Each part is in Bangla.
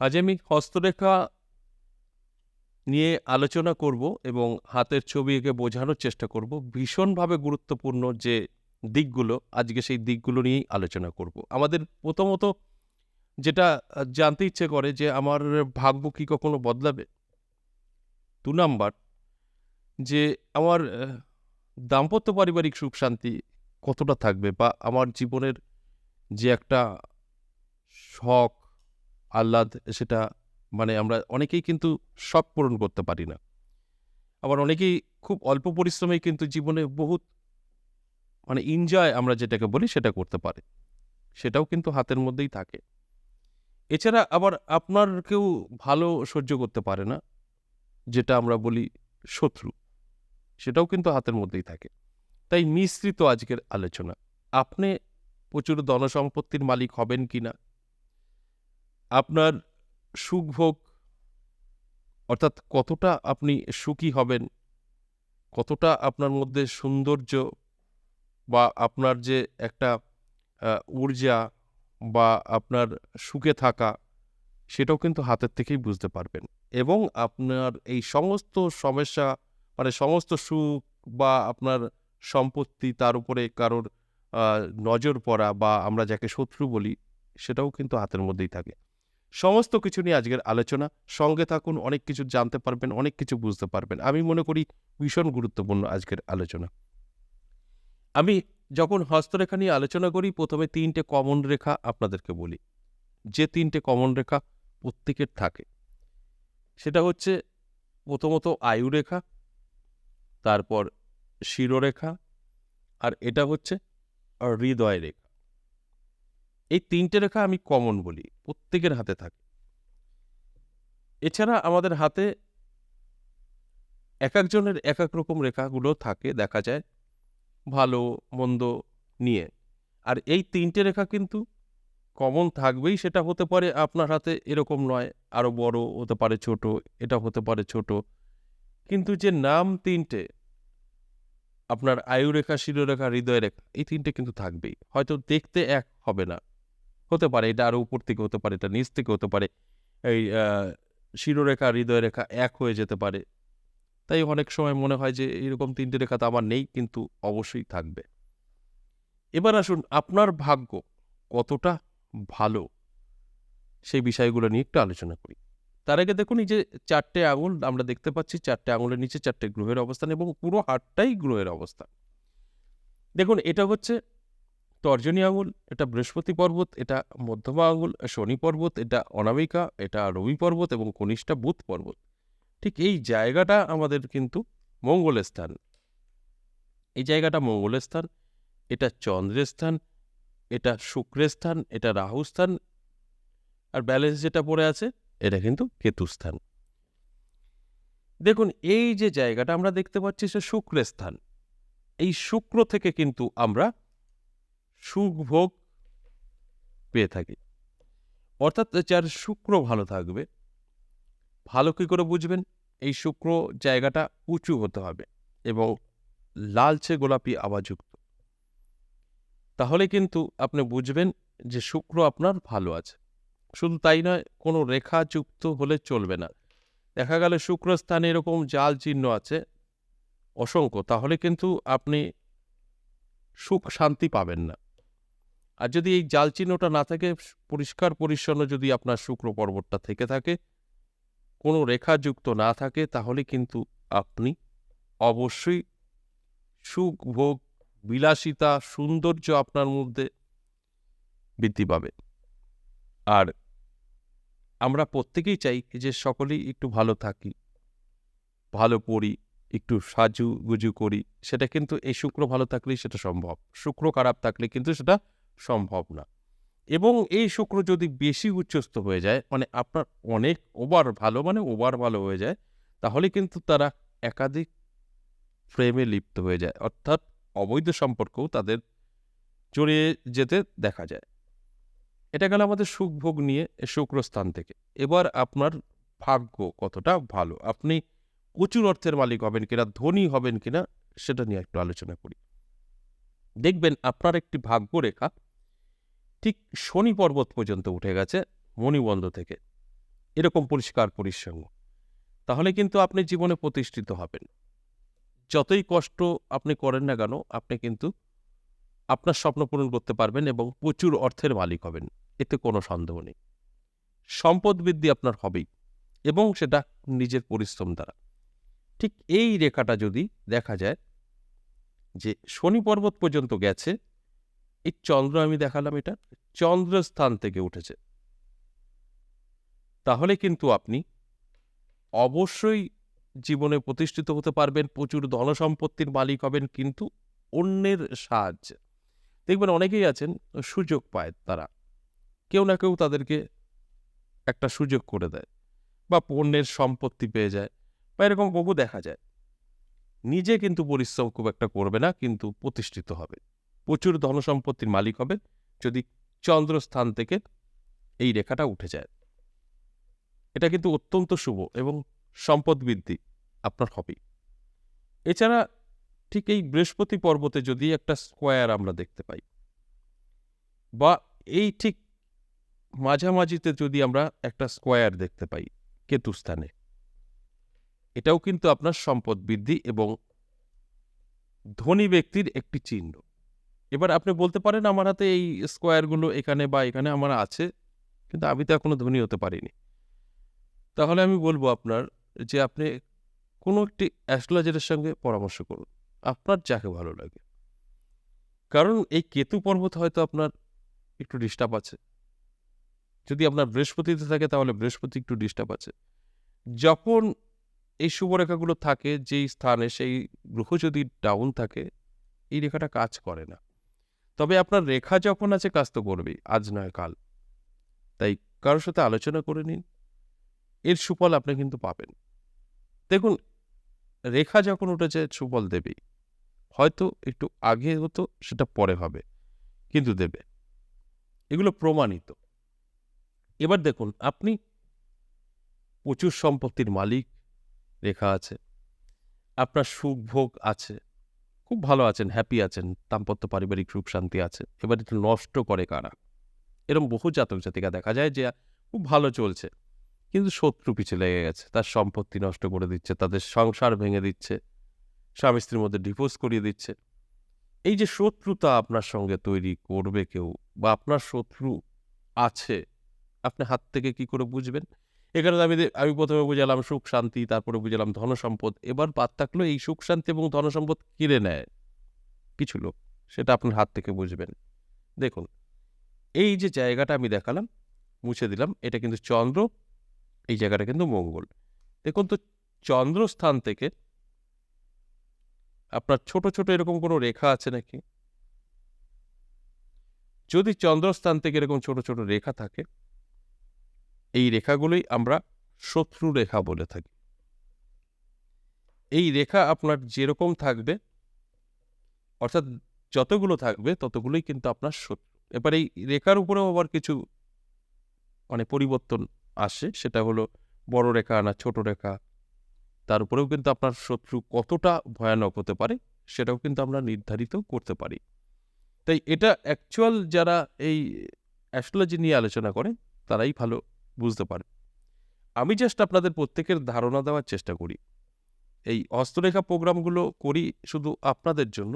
আজ আমি হস্তরেখা নিয়ে আলোচনা করব এবং হাতের ছবি একে বোঝানোর চেষ্টা করব। ভীষণভাবে গুরুত্বপূর্ণ যে দিকগুলো, আজকে সেই দিকগুলো নিয়েই আলোচনা করব। আমাদের প্রথমত যেটা জানতে ইচ্ছে করে যে আমার ভাগ্য কি কখনো বদলাবে? দু নাম্বার, যে আমার দাম্পত্য পারিবারিক সুখ শান্তি কতটা থাকবে বা আমার জীবনের যে একটা শখ আহ্লাদ, সেটা মানে আমরা অনেকেই কিন্তু শখ পূরণ করতে পারি না। আবার অনেকেই খুব অল্প পরিশ্রমেই কিন্তু জীবনে বহুত মানে এনজয় আমরা যেটাকে বলি সেটা করতে পারে। সেটাও কিন্তু হাতের মধ্যেই থাকে। এছাড়া আবার আপনার কেউ ভালো সহ্য করতে পারে না, যেটা আমরা বলি শত্রু। সেটাও কিন্তু হাতের মধ্যেই থাকে। তাই মিশ্রিত আজকের আলোচনা। আপনি প্রচুর ধনসম্পত্তির মালিক হবেন কিনা? আপনার সুখভোগ, অর্থাৎ কতটা আপনি সুখী হবেন, কতটা আপনার মধ্যে সৌন্দর্য বা আপনার যে একটা ঊর্জা বা আপনার সুখে থাকা, সেটাও কিন্তু হাতের থেকেই বুঝতে পারবেন। এবং আপনার এই সমস্ত সমস্যা মানে সমস্ত সুখ বা আপনার সম্পত্তি তার উপরে কারোর নজর পড়া বা আমরা যাকে শত্রু বলি, সেটাও কিন্তু হাতের মধ্যেই থাকে। সমস্ত কিছু নিয়ে আজকের আলোচনা। সঙ্গে থাকুন, অনেক কিছু জানতে পারবেন, অনেক কিছু বুঝতে পারবেন। আমি মনে করি ভীষণ গুরুত্বপূর্ণ আজকের আলোচনা। আমি যখন হস্তরেখা নিয়ে আলোচনা করি, প্রথমে তিনটে কমন রেখা আপনাদেরকে বলি। যে তিনটে কমন রেখা প্রত্যেকের থাকে, সেটা হচ্ছে প্রথমত আয়ুরেখা তারপর শিরোরেখা, আর এটা হচ্ছে হৃদয় রেখা। এই তিনটে রেখা আমি কমন বলি, প্রত্যেকের হাতে থাকে। এছাড়া আমাদের হাতে এক একজনের এক এক রকম রেখাগুলো থাকে, দেখা যায়, ভালো, মন্দ নিয়ে। আর এই তিনটে রেখা কিন্তু কমন থাকবেই, সেটা হতে পারে আপনার হাতে এরকম নয় আরও বড় হতে পারে ছোট, এটা হতে পারে ছোট। কিন্তু যে নাম তিনটে, আপনার আয়ুরেখা, শিরোরেখা হৃদয় রেখা এই তিনটে কিন্তু থাকবেই। হয়তো দেখতে এক হবে না। হতে পারে, এটা আরও উপর থেকে হতে পারে, এটা নিচ থেকে হতে পারে, এই শিরোরেখা হৃদয় রেখা এক হয়ে যেতে পারে। তাই অনেক সময় মনে হয় যে এরকম তিনটে রেখা তো আমার নেই, কিন্তু অবশ্যই থাকবে। এবার আসুন, আপনার ভাগ্য কতটা ভালো? সেই বিষয়গুলো নিয়ে একটু আলোচনা করি। তার আগে দেখুন, এই যে চারটে আঙুল, আমরা দেখতে পাচ্ছি চারটে আঙুলের নিচে চারটে গ্রহের অবস্থান এবং পুরো হাটটাই গ্রহের অবস্থান। দেখুন, এটা হচ্ছে তর্জনী আঙুল, এটা বৃহস্পতি পর্বত, এটা মধ্যমা আঙুল, শনি পর্বত, এটা অনামিকা, এটা রবি পর্বত এবং কনিষ্ঠা বুধ পর্বত। ঠিক এই জায়গাটা আমাদের কিন্তু মঙ্গলের স্থান। এই জায়গাটা মঙ্গলের স্থান, এটা চন্দ্রের স্থান, এটা শুক্রের স্থান, এটা রাহু স্থান, আর ব্যালেন্স যেটা পড়ে আছে, এটা কিন্তু কেতু স্থান। দেখুন, এই যে জায়গাটা আমরা দেখতে পাচ্ছি সে শুক্রের স্থান। এই শুক্র থেকে কিন্তু আমরা সুখ ভোগ পেয়ে থাকি। অর্থাৎ যার শুক্র ভালো থাকবে, ভালো কী করে বুঝবেন? এই শুক্র জায়গাটা উঁচু হতে হবে এবং লালচে গোলাপি আবাযুক্ত তাহলে কিন্তু আপনি বুঝবেন যে শুক্র আপনার ভালো আছে। শুধু তাই নয়, কোনো রেখা যুক্ত হলে চলবে না। দেখা গেল শুক্রস্থানে এরকম জাল চিহ্ন আছে, অসংখ্য। তাহলে কিন্তু আপনি সুখ শান্তি পাবেন না। আর যদি এই জাল চিহ্নটা না থাকে, পরিষ্কার পরিচ্ছন্ন যদি আপনার শুক্র পর্বতটা থেকে থাকে, কোনো রেখাযুক্ত না থাকে, তাহলে কিন্তু আপনি অবশ্যই সুখ, ভোগ, বিলাসিতা, সৌন্দর্য আপনার মধ্যে বৃদ্ধি পাবে। আর আমরা প্রত্যেকেই চাই যে সকলেই একটু ভালো থাকি, ভালো পড়ি, একটু সাজু গুজু করি, সেটা কিন্তু এই শুক্র ভালো থাকলেই সেটা সম্ভব। শুক্র খারাপ থাকলে কিন্তু সেটা সম্ভব না। এবং এই শুক্র যদি বেশি উচ্চস্থ হয়ে যায় মানে আপনার অনেক ওভার ভালো মানে ওভার ভালো হয়ে যায়, তাহলে কিন্তু তারা একাধিক প্রেমে লিপ্ত হয়ে যায়। অর্থাৎ অবৈধ সম্পর্কও তাদের জড়িয়ে যেতে দেখা যায়। এটা গেল আমাদের সুখ ভোগ নিয়ে শুক্রস্থান থেকে। এবার আপনার ভাগ্য কতটা ভালো? আপনি প্রচুর অর্থের মালিক হবেন কিনা, ধনী হবেন কিনা, সেটা নিয়ে একটু আলোচনা করি। দেখবেন আপনার একটি ভাগ্য রেখা ঠিক শনি পর্বত পর্যন্ত উঠে গেছে মণিবন্ধ থেকে। এরকম পরিষ্কার পরিচ্ছন্ন। তাহলে কিন্তু আপনি জীবনে প্রতিষ্ঠিত হবেন। যতই কষ্ট আপনি করেন না কেন, আপনি কিন্তু আপনার স্বপ্ন পূরণ করতে পারবেন এবং প্রচুর অর্থের মালিক হবেন। এতে কোনো সন্দেহ নেই। সম্পদ বৃদ্ধি আপনার হবেই এবং সেটা নিজের পরিশ্রম দ্বারা। ঠিক এই রেখাটা যদি দেখা যায় যে শনি পর্বত পর্যন্ত গেছে এই চন্দ্র আমি দেখালাম এটা, চন্দ্রস্থান থেকে উঠেছে। তাহলে কিন্তু আপনি অবশ্যই জীবনে প্রতিষ্ঠিত হতে পারবেন, প্রচুর ধনসম্পত্তির মালিক হবেন, কিন্তু অন্যের সাহায্যে। দেখবেন অনেকেই আছেন, সুযোগ পায় তারা। কেউ না কেউ তাদেরকে একটা সুযোগ করে দেয়, বা পণ্যের সম্পত্তি পেয়ে যায়, বা এরকম বহু দেখা যায়। নিজে কিন্তু পরিশ্রম খুব একটা করবে না, কিন্তু প্রতিষ্ঠিত হবে। প্রচুর ধনসম্পত্তির মালিক হবে যদি চন্দ্রস্থান থেকে এই রেখাটা উঠে যায়। এটা কিন্তু অত্যন্ত শুভ এবং সম্পদ বৃদ্ধি আপনার হবেই। এছাড়া ঠিক এই বৃহস্পতি পর্বতে যদি একটা স্কোয়ার আমরা দেখতে পাই, বা এই ঠিক মাঝামাঝিতে যদি আমরা একটা স্কোয়ার দেখতে পাই কেতুস্থানে, এটাও কিন্তু আপনার সম্পদ বৃদ্ধি এবং ধনী ব্যক্তির একটি চিহ্ন। এবার আপনি বলতে পারেন আমার হাতে এই স্কোয়ারগুলো এখানে বা এখানে আমার আছে, কিন্তু আমি তো এখনও ধনী হতে পারিনি। তাহলে আমি বলব আপনার যে আপনি কোনো একটি অ্যাস্ট্রোলজারের সঙ্গে পরামর্শ করুন, আপনার যাকে ভালো লাগে। কারণ এই কেতু পর্বত হয়তো আপনার একটু ডিস্টার্ব আছে। যদি আপনার বৃহস্পতিতে থাকে তাহলে বৃহস্পতি একটু ডিস্টার্ব আছে। যখন এই শুভরেখাগুলো থাকে, যেই স্থানে সেই গ্রহ যদি ডাউন থাকে, এই রেখাটা কাজ করে না। তবে আপনার রেখা যখন আছে, কাজ তো করবেই। আজ নয়, কাল। তাই কারোর সাথে আলোচনা করে নিন। এর সুফল আপনি কিন্তু পাবেন। দেখুন, রেখা যখন উঠেছে, সুফল দেবেই। হয়তো একটু আগে হতো, সেটা পরে হবে, কিন্তু দেবে। এগুলো প্রমাণিত। এবার দেখুন, আপনি প্রচুর সম্পত্তির মালিক, রেখা আছে। আপনার সুখ ভোগ আছে। খুব ভালো আছেন হ্যাপি আছেন, দাম্পত্য পারিবারিক সুখ শান্তি আছে। এবার একটু নষ্ট করে কারা? এরকম বহু জাতক জাতিকা দেখা যায় যে খুব ভালো চলছে, কিন্তু শত্রু পিছে লেগে গেছে। তার সম্পত্তি নষ্ট করে দিচ্ছে, তাদের সংসার ভেঙে দিচ্ছে, স্বামী স্ত্রীর মধ্যে ডিভোর্স করিয়ে দিচ্ছে। এই যে শত্রুতা আপনার সঙ্গে তৈরি করবে কেউ বা আপনার শত্রু আছে, আপনি হাত থেকে কি করে বুঝবেন? এখানে আমি আমি প্রথমে বুঝালাম সুখ, শান্তি, তারপরে বুঝালাম ধনসম্পদ। এবার বাদ থাকল এই সুখ, শান্তি এবং ধনসম্পদ কিনে নেয় কিছু লোক, সেটা আপনার হাত থেকে বুঝবেন। দেখুন, এই যে জায়গাটা আমি দেখালাম, মুছে দিলাম, এটা কিন্তু চন্দ্র, এই জায়গাটা কিন্তু মঙ্গল। দেখুন তো, চন্দ্রস্থান থেকে আপনার ছোট ছোট এরকম কোনো রেখা আছে নাকি? যদি চন্দ্রস্থান থেকে এরকম ছোট ছোট রেখা থাকে এই রেখাগুলোই আমরা শত্রু রেখা বলে থাকি। এই রেখা আপনার যেরকম থাকবে, অর্থাৎ যতগুলো থাকবে ততগুলোই কিন্তু আপনার শত্রু। এবার এই রেখার উপরেও আবার কিছু মানে পরিবর্তন আসে, সেটা হলো বড় রেখা না ছোট রেখা। তার উপরেও কিন্তু আপনার শত্রু কতটা ভয়ানক হতে পারে, সেটাও কিন্তু আমরা নির্ধারিত করতে পারি। তাই এটা অ্যাকচুয়াল যারা এই অ্যাস্ট্রোলজি নিয়ে আলোচনা করে, তারাই ভালো বুঝতে পারে। আমি জাস্ট আপনাদের প্রত্যেকের ধারণা দেওয়ার চেষ্টা করি। এই হস্তরেখা প্রোগ্রামগুলো করি শুধু আপনাদের জন্য,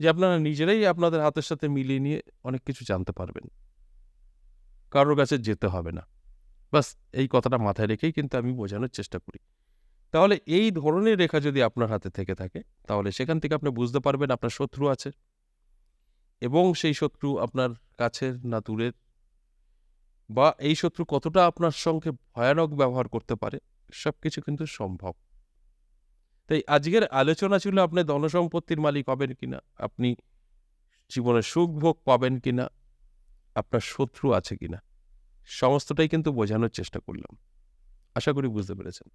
যে আপনারা নিজেরাই আপনাদের হাতের সাথে মিলিয়ে নিয়ে অনেক কিছু জানতে পারবেন। কারোর কাছে যেতে হবে না। বাস এই কথাটা মাথায় রেখেই কিন্তু আমি বোঝানোর চেষ্টা করি। তাহলে এই ধরনের রেখা যদি আপনার হাতে থেকে থাকে, তাহলে সেখান থেকে আপনি বুঝতে পারবেন আপনার শত্রু আছে। এবং সেই শত্রু আপনার কাছের না দূরের বা এই শত্রু কতটা আপনার সঙ্গে ভয়ানক ব্যবহার করতে পারে সব কিছু কিন্তু সম্ভব। তাই আজকের আলোচনা ছিল আপনি ধনসম্পত্তির মালিক হবেন কিনা, আপনি জীবনে সুখ ভোগ পাবেন কিনা, আপনার শত্রু আছে কিনা, সমস্তটাই কিন্তু বোঝানোর চেষ্টা করলাম। আশা করি বুঝতে পেরেছেন।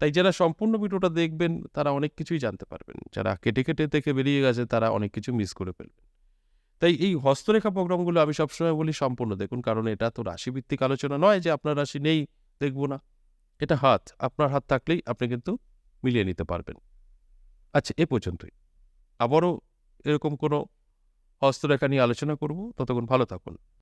তাই যারা সম্পূর্ণ ভিডিওটা দেখবেন, তারা অনেক কিছুই জানতে পারবেন। যারা কেটে কেটে দেখে বেরিয়ে গেছে, তারা অনেক কিছু মিস করে ফেলবেন। তাই এই হস্তরেখা প্রোগ্রামগুলো আমি সবসময় বলি সম্পূর্ণ দেখুন, কারণ এটা তো রাশিভিত্তিক আলোচনা নয় যে আপনার রাশি নেই, দেখব না। এটা হাত, আপনার হাত থাকলেই আপনি কিন্তু মিলিয়ে নিতে পারবেন। আচ্ছা এ পর্যন্তই। আবারও এরকম কোনো হস্তরেখা নিয়ে আলোচনা করব, ততক্ষণ ভালো থাকুন।